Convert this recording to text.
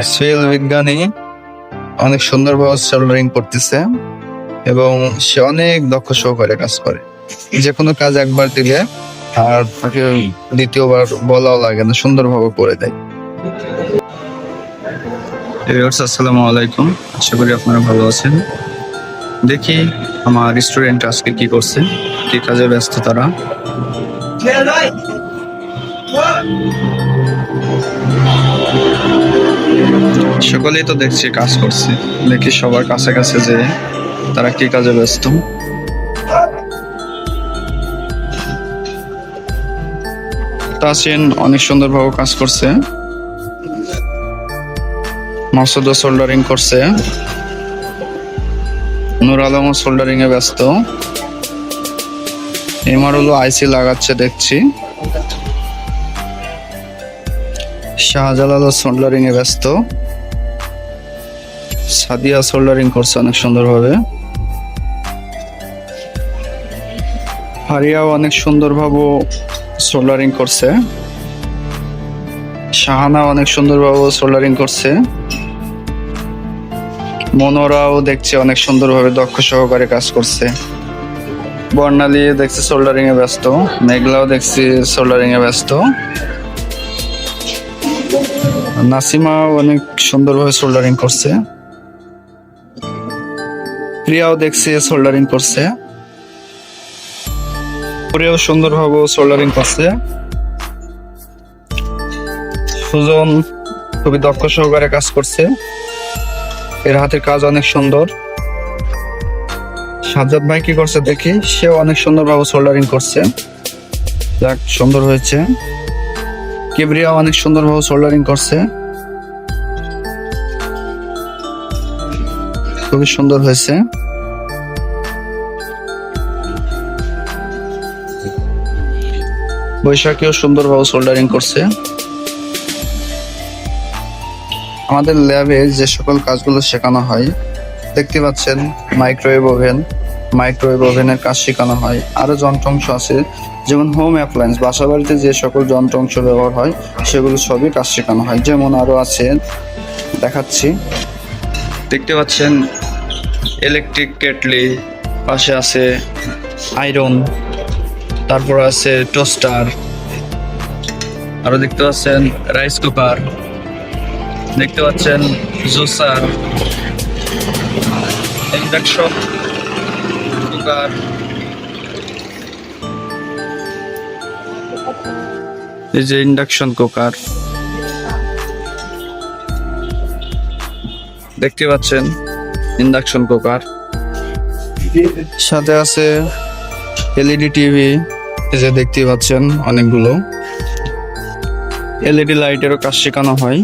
সোহেল বিজ্ঞানী অনেক সুন্দরভাবে সোল্ডারিং করতেছে এবং সে অনেক দক্ষ সহকারে কাজ করে। যে কোনো কাজ একবার দিলে আর তাকে দ্বিতীয়বার বলাও লাগে না সুন্দরভাবে করে দেয়। আসসালামু আলাইকুম। আশা করি আপনারা ভালো আছেন। দেখি আমার স্টুডেন্ট আজকে কি করছে কি কাজে ব্যস্ত তারা। সকলেই তো দেখছি, কাজ করছে। দেখি সবার কাছে কাছে যে তারা কি কাজে ব্যস্ত। তাসিন অনেক সুন্দরভাবে কাজ করছে। মাসুদ সোল্ডারিং করছে। নুর আলম সোল্ডারিং এ ব্যস্ত। এমারুলও আইসি লাগাচ্ছে, দেখছি। শাহজালাল সোল্ডারিং এ ব্যস্ত। সাদিয়া সোল্ডারিং করছে অনেক সুন্দরভাবে। হারিয়াও অনেক সুন্দরভাবে সোল্ডারিং করছে। শাহানা অনেক সুন্দরভাবে সোল্ডারিং করছে। মনোরাও দেখছে অনেক সুন্দরভাবে দক্ষ সহকারে কাজ করছে। বর্ণালী দেখছে সোল্ডারিং এ ব্যস্ত। মেঘলাও দেখছি সোল্ডারিং এ ব্যস্ত। নাসিমাও অনেক সুন্দরভাবে সোল্ডারিং করছে। প্রিয়াও দেখছি সোল্ডারিং করছে। প্রিয়াও সুন্দরভাবে সোল্ডারিং করছে। সুজন খুবই দক্ষ সহকারে কাজ করছে। এর হাতের কাজ অনেক সুন্দর। সাজ্জাদ ভাই কি করছে দেখি, সেও অনেক সুন্দরভাবে সোল্ডারিং করছে। যাক, সুন্দর হয়েছে। কিবরিয়া অনেক সুন্দরভাবে সোল্ডারিং করছে। খুবই সুন্দর হয়েছে। বৈশাখীও সুন্দরভাবে সোল্ডারিং করছে। আমাদের ল্যাবে যে সকল কাজগুলো শেখানো হয়, দেখতে পাচ্ছেন মাইক্রোওয়েভ ওভেন মাইক্রোওয়েভ ওভেনের কাজ শেখানো হয়। আরও যন্ত্রাংশ আছে, যেমন হোম অ্যাপ্লায়েন্স বাসা বাড়িতে যে সকল যন্ত্রাংশ ব্যবহার হয়, সেগুলো সবই কাজ শেখানো হয়। যেমন আরও আছে, দেখাচ্ছি। দেখতে পাচ্ছেন ইলেকট্রিক কেটলি পাশে আছে আয়রন তারপর আছে টোস্টার আরও দেখতে পাচ্ছেন রাইস কুকার দেখতে পাচ্ছেন জুসার ইন্ডাকশন কুকার এই যে ইন্ডাকশন কুকার দেখতে পাচ্ছেন ইন্ডাকশন কুকার সাথে আছে এলইডি টিভি এই যে দেখতে পাচ্ছেন অনেকগুলো। এলইডি লাইটেরও কাজ শেখানো হয়।